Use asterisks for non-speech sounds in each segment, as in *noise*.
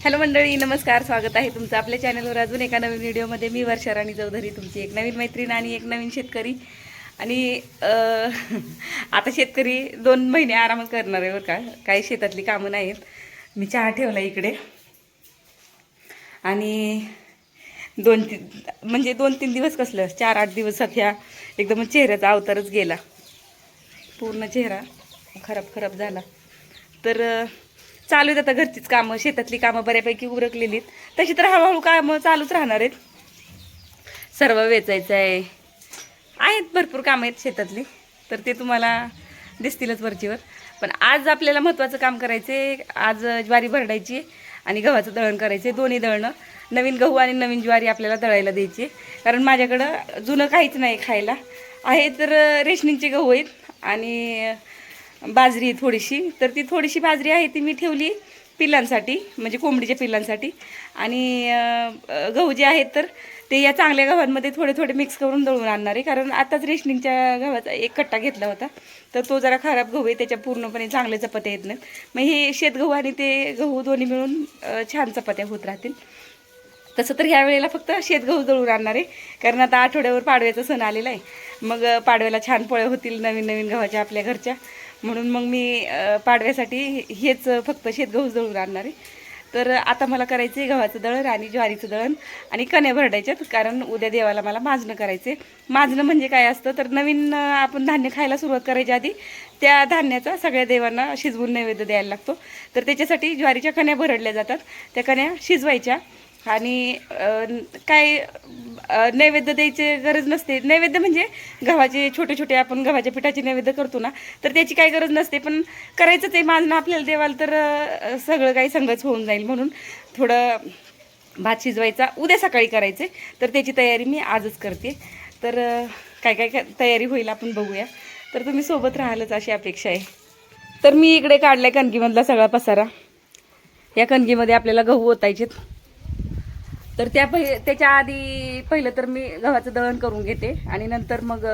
Hello मंडळी नमस्कार स्वागत आहे तुमचं आपल्या चॅनलवर अजून एका नवीन व्हिडिओमध्ये मी वर्षा राणी चौधरी तुमची एक नवीन मैत्रीण आणि एक नवीन शेतकरी. आणि *laughs* आता शेतकरी दोन महिने आरामात करणार आहे बरं का. काही शेतातली कामं नाहीत. मी चहा ठेवला इकडे. आणि दोन तीन म्हणजे दोन तीन दिवस कसलं चार आठ दिवस ह्या एकदम चेहऱ्याचा अवतारच गेला. पूर्ण चेहरा खराब खराब झाला. तर चालू आहेत आता घरचीच कामं शेतातली कामं बऱ्यापैकी उरकलेलीत. तशी तर हळूहळू कामं चालूच राहणार आहेत. सर्व वेचायचं आहे आहेत भरपूर कामं आहेत शेतातली तर ते तुम्हाला दिसतीलच वरचीवर. पण आज आपल्याला महत्त्वाचं काम करायचं आहे आज ज्वारी भरडायची आहे आणि गव्हाचं दळण करायचं दोन्ही दळणं. नवीन गहू आणि नवीन ज्वारी आपल्याला दळायला द्यायची. आहे कारण माझ्याकडं जुनं काहीच नाही खायला. आहे तर रेशनिंगचे गहू आहेत आणि बाजरी थोडीशी. तर ती थोडीशी बाजरी आहे ती मी ठेवली पिल्लांसाठी म्हणजे कोंबडीच्या पिल्लांसाठी. आणि गहू जे आहेत तर ते या चांगल्या गव्हांमध्ये थोडे थोडे मिक्स करून दळून आणणार आहे. कारण आताच रेशनिंगच्या गव्हाचा एक कट्टा घेतला होता. तर तो जरा खराब गहू आहे त्याच्या पूर्णपणे चांगले चपात्या येत नाहीत. मग हे शेतगहू आणि ते गहू दोन्ही मिळून छान चपात्या होत राहतील. तसं तर ह्या वेळेला फक्त शेतगहू दळून आणणार आहे. कारण आता आठवड्यावर पाडव्याचा सण आलेला आहे. मग पाडव्याला छान पोळ्या होतील नवीन नवीन गव्हाच्या आपल्या घरच्या. म्हणून मग मी पाडव्यासाठी हेच फक्त शेतगहू दळून आणणार आहे. तर आता मला करायचं आहे गव्हाचं दळण आणि ज्वारीचं दळण आणि कण्या भरडायच्यात कारण उद्या देवाला मला माजणं करायचे माजणं म्हणजे काय असतं तर नवीन आपण धान्य खायला सुरुवात करायच्या आधी त्या धान्याचा सगळ्या देवांना शिजवून नैवेद्य द्यायला लागतो. तर त्याच्यासाठी ज्वारीच्या कण्या भरडल्या जातात त्या कण्या शिजवायच्या. आणि काय नैवेद्य द्यायची गरज नसते. नैवेद्य म्हणजे गव्हाचे छोटे छोटे आपण गव्हाच्या पिठाचे नैवेद्य करतो ना तर त्याची काही गरज नसते. पण करायचंच आहे मानणं आपल्याला देवाला तर सगळं काही संगच होऊन जाईल म्हणून थोडं भात शिजवायचा. उद्या सकाळी करायचे तर त्याची तयारी मी आजच करते. तर काय काय काय तयारी होईल आपण बघूया. तर तुम्ही सोबत राहालच अशी अपेक्षा आहे. तर मी इकडे काढलाय कणकीमधला सगळा पसारा. या कणकीमध्ये आपल्याला गहू ओतायचेत. तर त्या पहि त्याच्या आधी पहिलं तर मी गव्हाचं दळण करून घेते आणि नंतर मग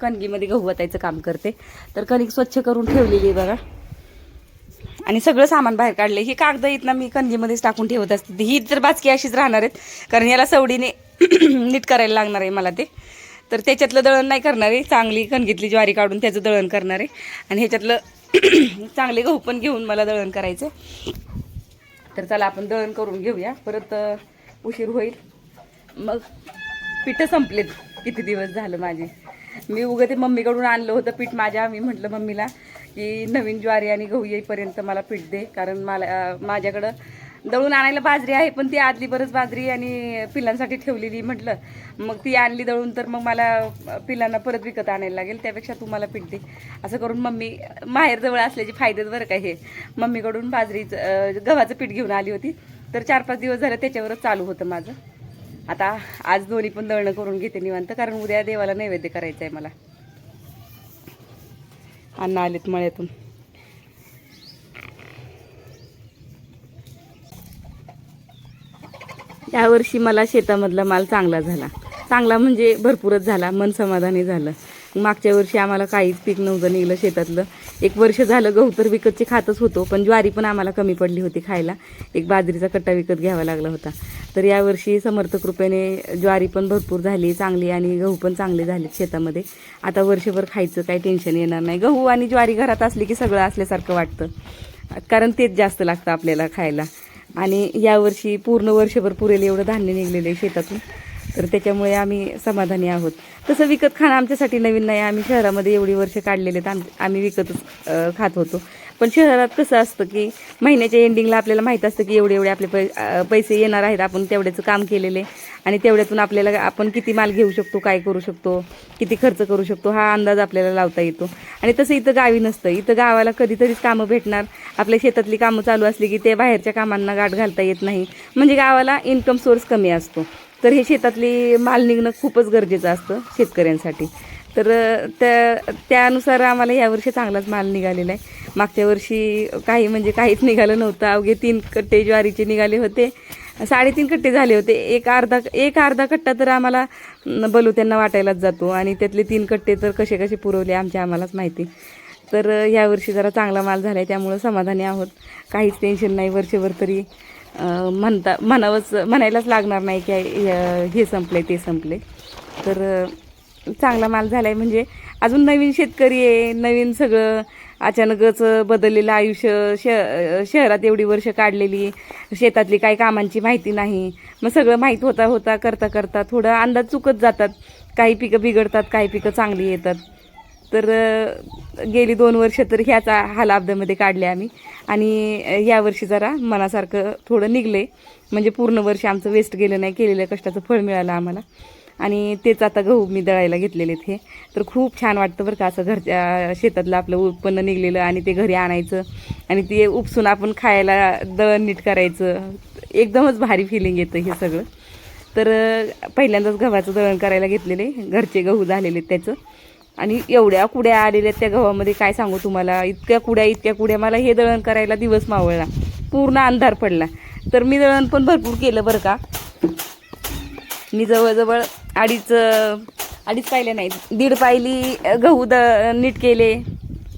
कणगीमध्ये गहू वतायचं काम करते. तर कणिक स्वच्छ करून ठेवलेली आहे बघा. आणि सगळं सामान बाहेर काढले ही कागद आहेत ना मी कणगीमध्येच टाकून ठेवत असते. ही तर बाचकी अशीच राहणार आहेत. कारण याला सवडीने *clears throat* नीट करायला लागणार आहे मला ते. तर त्याच्यातलं दळण नाही करणार आहे. चांगली कणगीतली ज्वारी काढून त्याचं दळण करणार आहे. आणि ह्याच्यातलं *clears throat* चांगले गहू पण घेऊन मला दळण करायचं तर चला आपण दळण करून घेऊया. परत उशीर होईल. मग पिठं संपलेत किती दिवस झालं माझे. मी उगं ते मम्मीकडून आणलं होतं पीठ माझ्या. मी म्हटलं मम्मीला की नवीन ज्वारी आणि गहू येईपर्यंत मला पीठ दे. कारण मला माझ्याकडं दळून आणायला बाजरी आहे पण ती आदली बरंच बाजरी आणि पिल्लांसाठी ठेवलेली. म्हटलं मग ती आणली दळून तर मग मला पिलांना पिल्लांना परत विकत आणायला लागेल. त्यापेक्षा तू मला पीठ दे. असं करून मम्मी माहेरजवळ असल्याचे फायदेच बरं का हे. मम्मीकडून बाजरीचं गव्हाचं पीठ घेऊन आली होती. तर चार पाच दिवस झालं त्याच्यावरच चालू होतं माझं. आता आज दोन्ही पण दळणं करून घेते निवांत कारण उद्या देवाला नैवेद्य करायचं आहे मला. अन्न आलेत मळ्यातून. यावर्षी मला शेतामधला माल चांगला झाला. चांगला म्हणजे भरपूरच झाला मन समाधानी झालं. मागच्या वर्षी आम्हाला काहीच पीक नव्हतं निघलं शेतातलं. एक वर्ष झालं गहू तर विकतचे खातच होतो पण ज्वारी पण आम्हाला कमी पडली होती खायला. एक बाजरीचा कट्टा विकत घ्यावा लागला होता. तर यावर्षी समर्थक कृपेने ज्वारी पण भरपूर झाली चांगली आणि गहू पण चांगले झाले शेतामध्ये. आता वर्षभर खायचं काही टेन्शन येणार नाही. गहू आणि ज्वारी घरात असली की सगळं असल्यासारखं वाटतं. कारण तेच जास्त लागतं आपल्याला खायला. आणि यावर्षी पूर्ण वर्षभर पुरेल एवढं धान्य निघलेलं आहे शेतातून. तर त्याच्यामुळे आम्ही समाधानी आहोत. तसं विकत खाणं आमच्यासाठी नवीन नाही. आम्ही शहरामध्ये एवढी वर्ष काढलेले आहेत. आम आम्ही विकतच खात होतो. पण शहरात कसं असतं की महिन्याच्या एंडिंगला आपल्याला माहीत असतं की एवढे एवढे आपले पै पैसे येणार आहेत. आपण तेवढ्याचं काम केलेले आणि तेवढ्यातून आपल्याला आपण किती माल घेऊ शकतो काय करू शकतो किती खर्च करू शकतो हा अंदाज आपल्याला लावता येतो. आणि तसं इथं गावी नसतं. इथं गावाला कधीतरीच कामं भेटणार. आपल्या शेतातली कामं चालू असली की ते बाहेरच्या कामांना गाठ घालता येत नाही. म्हणजे गावाला इन्कम सोर्स कमी असतो. तर हे शेतातली माल निघणं खूपच गरजेचं असतं शेतकऱ्यांसाठी. तर त्या त्यानुसार आम्हाला यावर्षी चांगलाच माल निघालेला आहे. मागच्या वर्षी काही म्हणजे काहीच निघालं नव्हतं. अवघे तीन कट्टे ज्वारीचे निघाले होते. साडेतीन कट्टे झाले होते. एक अर्धा एक अर्धा कट्टा तर आम्हाला बलुत्यांना बलू त्यांना वाटायलाच जातो आणि त्यातले तीन कट्टे तर कसे कसे पुरवले आमच्या आम्हालाच माहिती. तर ह्यावर्षी यावर्षी जरा चांगला माल झाला आहे त्यामुळं समाधानी आहोत. काहीच टेन्शन नाही. वर्षभर तरी म्हणता म्हणावंच म्हणायलाच लागणार नाही की हे संपले ते संपले. तर चांगला माल झाला आहे म्हणजे अजून नवीन शेतकरी आहे नवीन सगळं अचानकच बदललेलं आयुष्य श शहरात एवढी वर्ष काढलेली शेतातली काही कामांची माहिती नाही. मग सगळं माहीत होता होता करता करता थोडं अंदाज चुकत जातात. काही पिकं बिघडतात काही पिकं चांगली येतात. तर गेली दोन वर्ष तर ह्याचा हाल अब्दामध्ये काढले आम्ही. आणि यावर्षी जरा मनासारखं थोडं निघले. म्हणजे पूर्ण वर्ष आमचं वेस्ट गेलं नाही केलेल्या कष्टाचं फळ मिळालं आम्हाला. आणि तेच आता गहू मी दळायला घेतलेले हे. तर खूप छान वाटतं बरं का असं घरच्या शेतातलं आपलं उत्पन्न निघलेलं आणि ते घरी आणायचं. आणि ते उपसून आपण खायला दळण नीट करायचं. एकदमच भारी फिलिंग येतं हे सगळं. तर पहिल्यांदाच गव्हाचं दळण करायला घेतलेले. घरचे गहू झालेले त्याचं. आणि एवढ्या कुड्या आलेल्या त्या गव्हामध्ये काय सांगू तुम्हाला? इतक्या कुड्या इतक्या कुड्या. मला हे दळण करायला दिवस मावळला. पूर्ण अंधार पडला. तर मी दळण पण भरपूर केलं बरं का. मी जवळजवळ अडीच अडीच पाहिले नाही दीड पायली गहू द नीट केले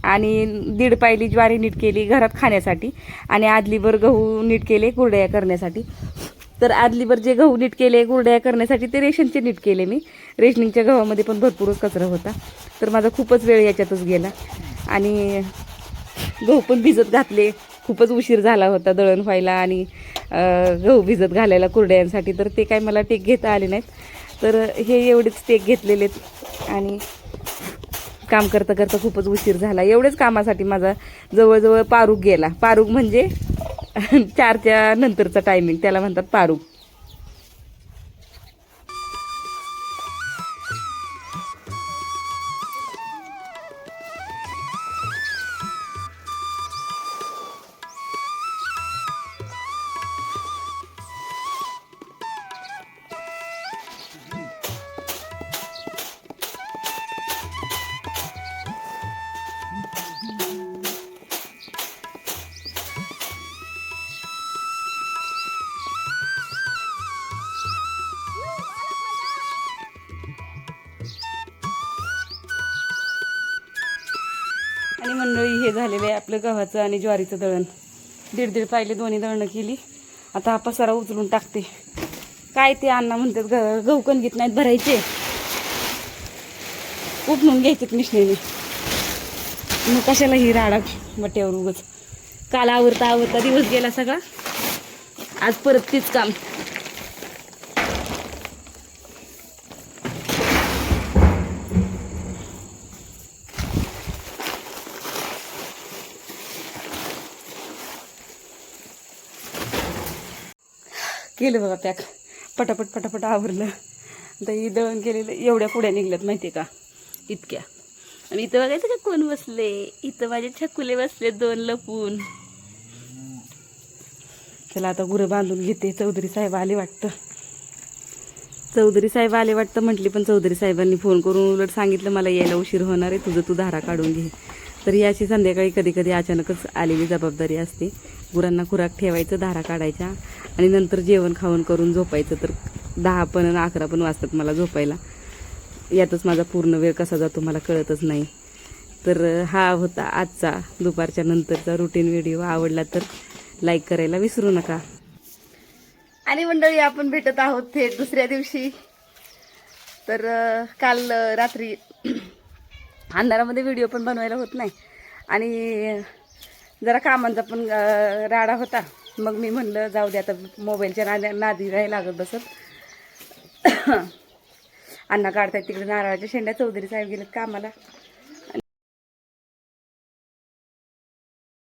आणि दीड पायली ज्वारी नीट केली घरात खाण्यासाठी आणि आदलीभर गहू नीट केले कुरड्या करण्यासाठी. तर आदलीभर जे गहू नीट केले कुरड्या करण्यासाठी ते रेशनचे नीट केले मी. रेशनिंगच्या गव्हामध्ये पण भरपूरच कचरा होता. तर माझा खूपच वेळ याच्यातच गेला. आणि गहू पण भिजत घातले. खूपच उशीर झाला होता दळण व्हायला आणि गहू भिजत घालायला कुरड्यांसाठी. तर ते काय मला टेक घेता आले नाहीत. तर हे एवढेच टेक घेतलेले आहेत. आणि काम करता करता खूपच उशीर झाला. एवढेच कामासाठी माझा जवळजवळ पारूक गेला. पारूक म्हणजे *laughs* चारच्या नंतरचा टायमिंग त्याला म्हणतात पारूक झालेलं आहे आपलं गव्हाचं आणि ज्वारीचं दळण. दीड दीड पाहिले दोन्ही दळणं केली. आता हा पसारा उचलून टाकते. काय ते अण्णा म्हणतात ग गहू कणगीत नाहीत भरायचे. उपणून घ्यायचे मिशनेने. मग कशाला ही राडा मट्यावर उगच. काल आवरता आवरता दिवस गेला सगळा. आज परत तीच काम. केलं बघा पॅक. पटापट पटापट आवरलं. दही ही दळण केलेलं एवढ्या पुढ्या निघल्यात माहिती आहे का? इतक्या. आणि इथं बघायचं का कोण बसले? इथं माझे छकुले बसले दोन लपून. चला आता गुरं बांधून घेते. चौधरी साहेब आले वाटतं. चौधरी साहेब आले वाटतं म्हटली पण चौधरी साहेबांनी फोन करून उलट सांगितलं मला यायला उशीर होणार आहे. तुझं तू धारा काढून घे. तर ही अशी संध्याकाळी कधी कधी अचानकच आलेली जबाबदारी असते. गुरांना खुराक ठेवायचं धारा काढायच्या आणि नंतर जेवण खाऊन करून झोपायचं. तर दहा पण आणि अकरा पण वाजतात मला झोपायला. यातच माझा पूर्ण वेळ कसा जातो मला कळतच नाही. तर हा होता आजचा दुपारच्या नंतरचा रुटीन व्हिडिओ आवडला तर लाईक करायला विसरू नका. आणि मंडळी आपण भेटत आहोत थेट दुसऱ्या दिवशी. तर काल रात्री अंधारामध्ये व्हिडिओ पण बनवायला होत नाही. आणि जरा कामांचा पण राडा होता. मग मी म्हणलं जाऊ दे आता मोबाईलच्या नाद्या नादी नाही लागत बसत. *coughs* अण्णा काढतायत तिकडे नारळाच्या शेंड्या. चौधरी साहेब गेलेत कामाला.